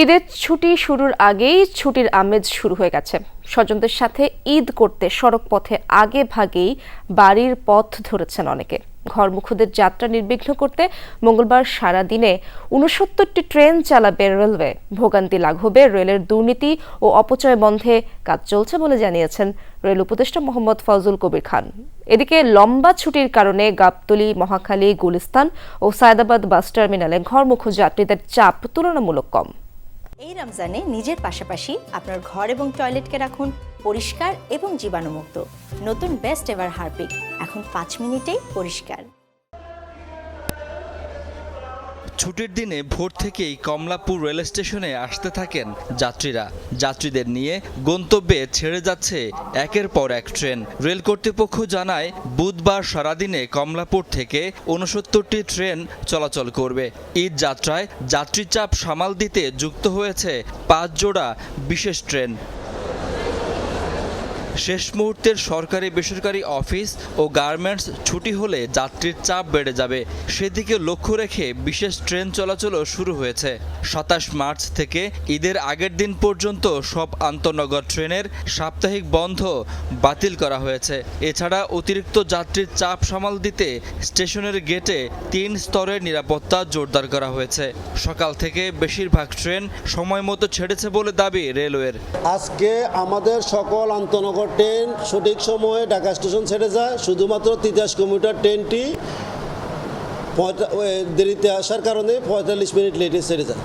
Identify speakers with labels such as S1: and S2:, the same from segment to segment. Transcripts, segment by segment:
S1: ঈদের ছুটি শুরুর আগেই ছুটির আমেজ শুরু হয়ে গেছে। স্বজনদের সাথে ঈদ করতে সড়ক পথে আগে ভাগেই বাড়ির পথ ধরেছেন অনেকে। ঘরমুখদের যাত্রা নির্বিঘ্ন করতে মঙ্গলবার সারা দিনে উনসত্তরটি ট্রেন চালাবে রেলওয়ে। ভোগান্তি লাঘবে রেলের দুর্নীতি ও অপচয় বন্ধে কাজ চলছে বলে জানিয়েছেন রেল উপদেষ্টা মোহাম্মদ ফজল কবির খান। এদিকে লম্বা ছুটির কারণে গাবতলী, মহাখালী, গুলিস্তান ও সায়দাবাদ বাস টার্মিনালে ঘরমুখ যাত্রীদের চাপ তুলনামূলক কম।
S2: এই রমজানে নিজের পাশাপাশি আপনার ঘর এবং টয়লেটকে রাখুন পরিষ্কার এবং জীবাণুমুক্ত। নতুন বেস্ট এভার হারপিক, এখন পাঁচ মিনিটেই পরিষ্কার।
S3: ছুটির দিনে ভোর থেকেই কমলাপুর রেল স্টেশনে আসতে থাকেন যাত্রীরা। যাত্রীদের নিয়ে গন্তব্যে ছেড়ে যাচ্ছে একের পর এক ট্রেন। রেল কর্তৃপক্ষ জানায়, বুধবার সারাদিনে কমলাপুর থেকে উনসত্তরটি ট্রেন চলাচল করবে। ঈদ যাত্রায় যাত্রী চাপ সামাল দিতে যুক্ত হয়েছে পাঁচ জোড়া বিশেষ ট্রেন। শেষ মুহূর্তের সরকারি বেসরকারি অফিস ও গার্মেন্টস ছুটি হলে যাত্রীর চাপ বেড়ে যাবে। সেদিকে লক্ষ্য রেখে বিশেষ ট্রেন চলাচলও শুরু হয়েছে। সাতাশ মার্চ থেকে ঈদের আগের দিন পর্যন্ত সব আন্তনগর ট্রেনের সাপ্তাহিক বন্ধ বাতিল করা হয়েছে। এছাড়া অতিরিক্ত যাত্রীর চাপ সামাল দিতে স্টেশনের গেটে তিন স্তরের নিরাপত্তা জোরদার করা হয়েছে। সকাল থেকে বেশিরভাগ ট্রেন সময় মতো ছেড়েছে বলে দাবি রেলওয়ের।
S4: আজকে আমাদের সকল আন্তনগর ট্রেন সঠিক সময়ে ঢাকা স্টেশন ছেড়ে যায়। শুধুমাত্র তিতাস কমিউটার ট্রেনটি দেরিতে আসার কারণে পঁয়তাল্লিশ মিনিট লেটে ছেড়ে যায়।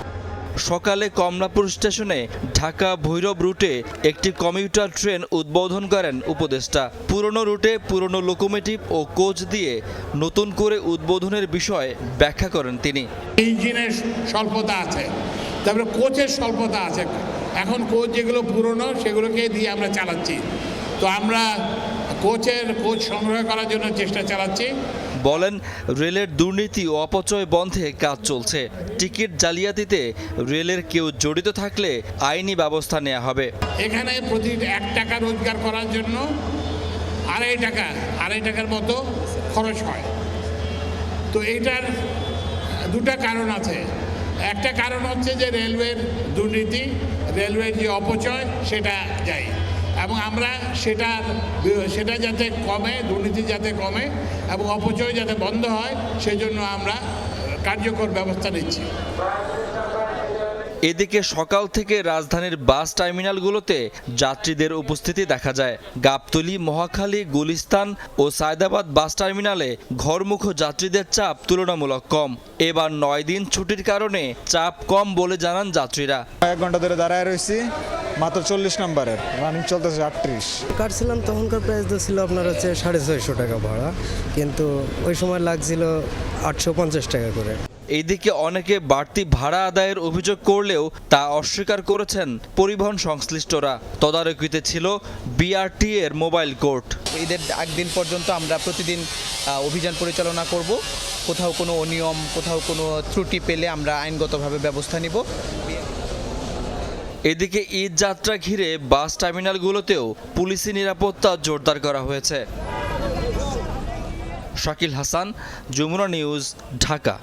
S3: সকালে কমলাপুর স্টেশনে ঢাকা ভৈরব রুটে একটি কমিউটার ট্রেন উদ্বোধন করেন উপদেষ্টা। পুরনো রুটে পুরনো লোকোমেটিভ ও কোচ দিয়ে নতুন করে উদ্বোধনের বিষয় ব্যাখ্যা করেন তিনি।
S5: ইঞ্জিনের স্বল্পতা আছে তারপরে কোচের স্বল্পতা আছে। এখন কোচ যেগুলো পুরনো সেগুলোকে দিয়ে আমরা চালাচ্ছি। তো আমরা কোচের কোচ সংগ্রহ করার জন্য চেষ্টা চালাচ্ছি।
S3: বলেন রেলের দুর্নীতি ও অপচয় বন্ধে কাজ চলছে। টিকিট জালিয়াতিতে রেলের কেউ জড়িত থাকলে আইনি ব্যবস্থা নেওয়া হবে।
S5: এখানে প্রতি এক টাকা রোজগার করার জন্য আড়াই টাকা আড়াই টাকার মতো খরচ হয়। তো এইটার দুটা কারণ আছে। একটা কারণ হচ্ছে যে রেলওয়ের দুর্নীতি রেলওয়ের যে অপচয় সেটা যায়। এবং আমরা সেটার সেটা যাতে কমে দুর্নীতি যাতে কমে এবং অপচয় যাতে বন্ধ হয় সেজন্য আমরা কার্যকর ব্যবস্থা নিচ্ছি।
S3: এদিকে সকাল থেকে রাজধানীর বাস টার্মিনালগুলোতে যাত্রীদের উপস্থিতি দেখা যায়। গাবতলী মহাখালী গুলিস্তান ও সায়দাবাদ বাস টার্মিনালে ঘরমুখ যাত্রীদের চাপ তুলনামূলক কম। এবার নয় দিন ছুটির কারণে চাপ কম বলে জানান যাত্রীরা।
S6: এক ঘণ্টা ধরে দাঁড়ায় রয়েছি। মাত্র চল্লিশ নাম্বারের রানিং চলতেছে আটত্রিশ।
S7: কাটছিলাম তখনকার প্রাইস তো ছিল আপনার হচ্ছে সাড়ে ছয়শো টাকা ভাড়া কিন্তু ওই সময় লাগছিল আটশো পঞ্চাশ টাকা করে।
S3: এদিকে অনেকে বাড়তি ভাড়া আদায়ের অভিযোগ করলেও তা অস্বীকার করেছেন পরিবহন সংশ্লিষ্টরা। তদারকিতে ছিল বিআরটি এর মোবাইল কোর্ট।
S8: ঈদের একদিন পর্যন্ত আমরা প্রতিদিন অভিযান পরিচালনা করব। কোথাও কোনো অনিয়ম কোথাও কোনো ত্রুটি পেলে আমরা আইনগতভাবে ব্যবস্থা নিব।
S3: এদিকে ঈদ যাত্রা ঘিরে বাস টার্মিনালগুলোতেও পুলিশি নিরাপত্তা জোরদার করা হয়েছে। শাকিল হাসান, যমুনা নিউজ, ঢাকা।